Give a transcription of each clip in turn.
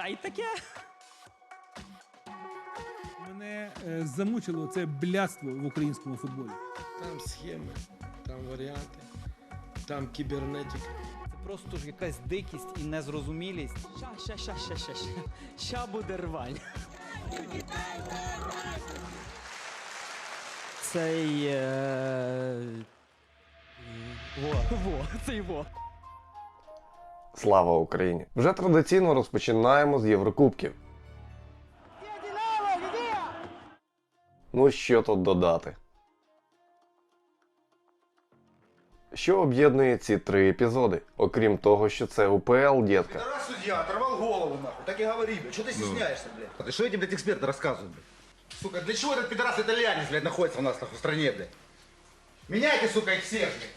Та й таке. Мене е, замучило це блядство в українському футболі. Там схеми, там варіанти, там кібернетика. Це просто ж якась дикість і незрозумілість. Ща, ща, ща, ща, ща, ща. Ща буде рвань. Цей. Е... Во, во, цей во. Слава Україні! Вже традиційно розпочинаємо з Єврокубків. Ну що тут додати? Що об'єднує ці три епізоди, окрім того, що це УПЛ, дітка. Раз судья оторвал голову нахуй, так и говори, блядь. Что ты стесняешься, блядь? Ты что эти, блядь, эксперты рассказывают, блядь? Сука, для чего этот пидорас-итальянец, блядь, находится у нас нахуй в стране, блядь? Меняйте, сука, их всех, блядь.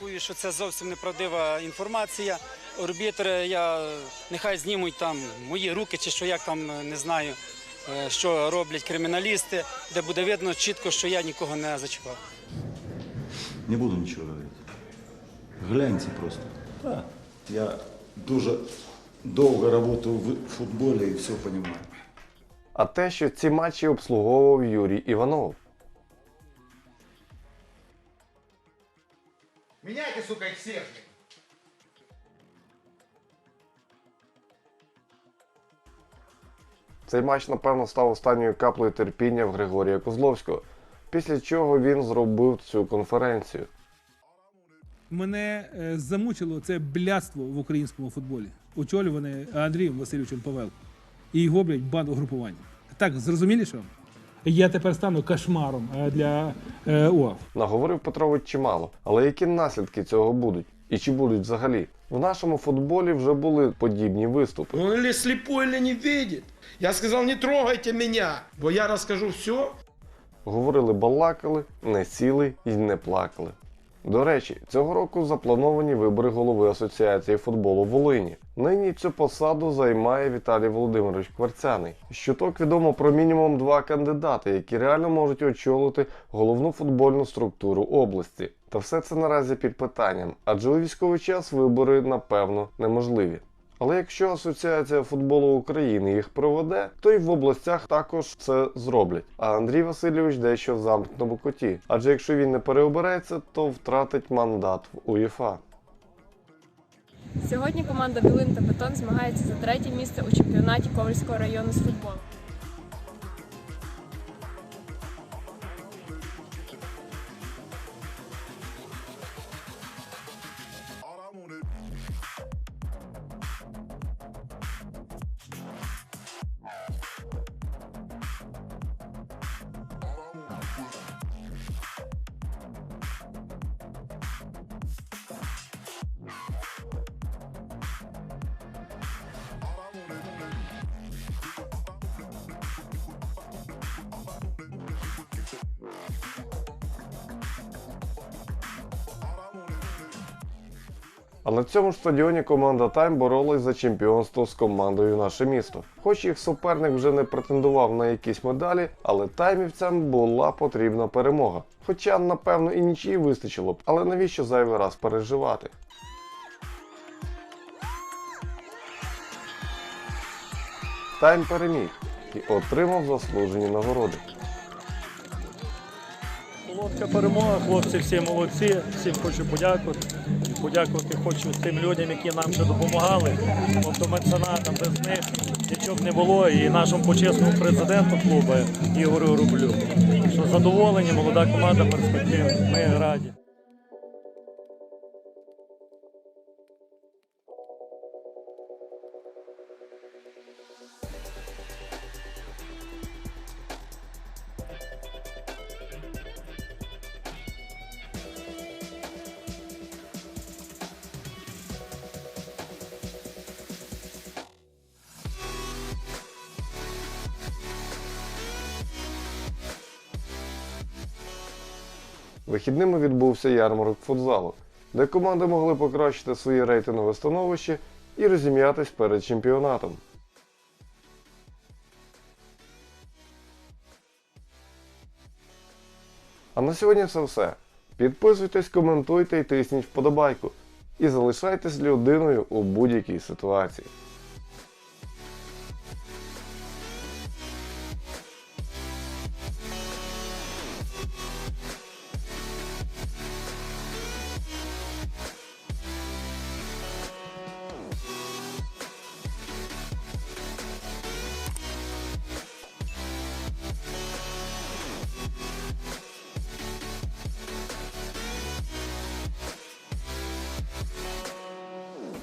Рахую, що це зовсім неправдива інформація. Орбітри, я нехай знімуть там мої руки, чи що як там не знаю, е, що роблять криміналісти, де буде видно чітко, що я нікого не зачіпав. Не буду нічого говорити. Гляньте просто. Так. Я дуже довго працював в футболі і все розумію. А те, що ці матчі обслуговував Юрій Іванов. Меняйте, сука, их всех. Цей матч, напевно, став останньою каплею терпіння в Григорія Козловського, після чого він зробив цю конференцію. Мене е, замучило це блядство в українському футболі, очолюване Андрієм Васильовичем Павелко і його, блядь, банду групування. Так, зрозуміли, що? Я тепер стану кошмаром е, для е, ОАФ. Наговорив Петрович чимало, але які наслідки цього будуть? І чи будуть взагалі? В нашому футболі вже були подібні виступи. Он или слепой, или не видит. Я сказал, не трогайте меня, бо я расскажу все. Говорили, балакали, не сіли і не плакали. До речі, цього року заплановані вибори голови Асоціації футболу Волині. Нині цю посаду займає Віталій Володимирович Кварцяний. Щоток відомо про мінімум два кандидати, які реально можуть очолити головну футбольну структуру області. Та все це наразі під питанням, адже у військовий час вибори напевно неможливі. Але якщо Асоціація футболу України їх проведе, то й в областях також це зроблять. А Андрій Васильович дещо в замкному коті. Адже якщо він не переобереться, то втратить мандат в УЄФА. Сьогодні команда Білин та Бетон змагається за третє місце у чемпіонаті Ковальського району з футболу. А на цьому стадіоні команда Тайм боролась за чемпіонство з командою Наше місто. Хоч їх суперник вже не претендував на якісь медалі, але таймівцям була потрібна перемога. Хоча, напевно, і нічиї вистачило б, але навіщо зайвий раз переживати? Тайм переміг і отримав заслужені нагороди. Солодка перемога, хлопці всі молодці. Всім хочу подякувати. Подякувати хочу тим людям, які нам вже допомагали. Тобто меценатам без них нічого б не було. І нашому почесному президенту клубу Ігорю Рублю. Що задоволені, молода команда перспективна. Ми раді. Вихідними відбувся ярмарок футзалу, де команди могли покращити своє рейтингове становище і розім'ятись перед чемпіонатом. А на сьогодні це все. Підписуйтесь, коментуйте і тисніть вподобайку. І залишайтесь людиною у будь-якій ситуації.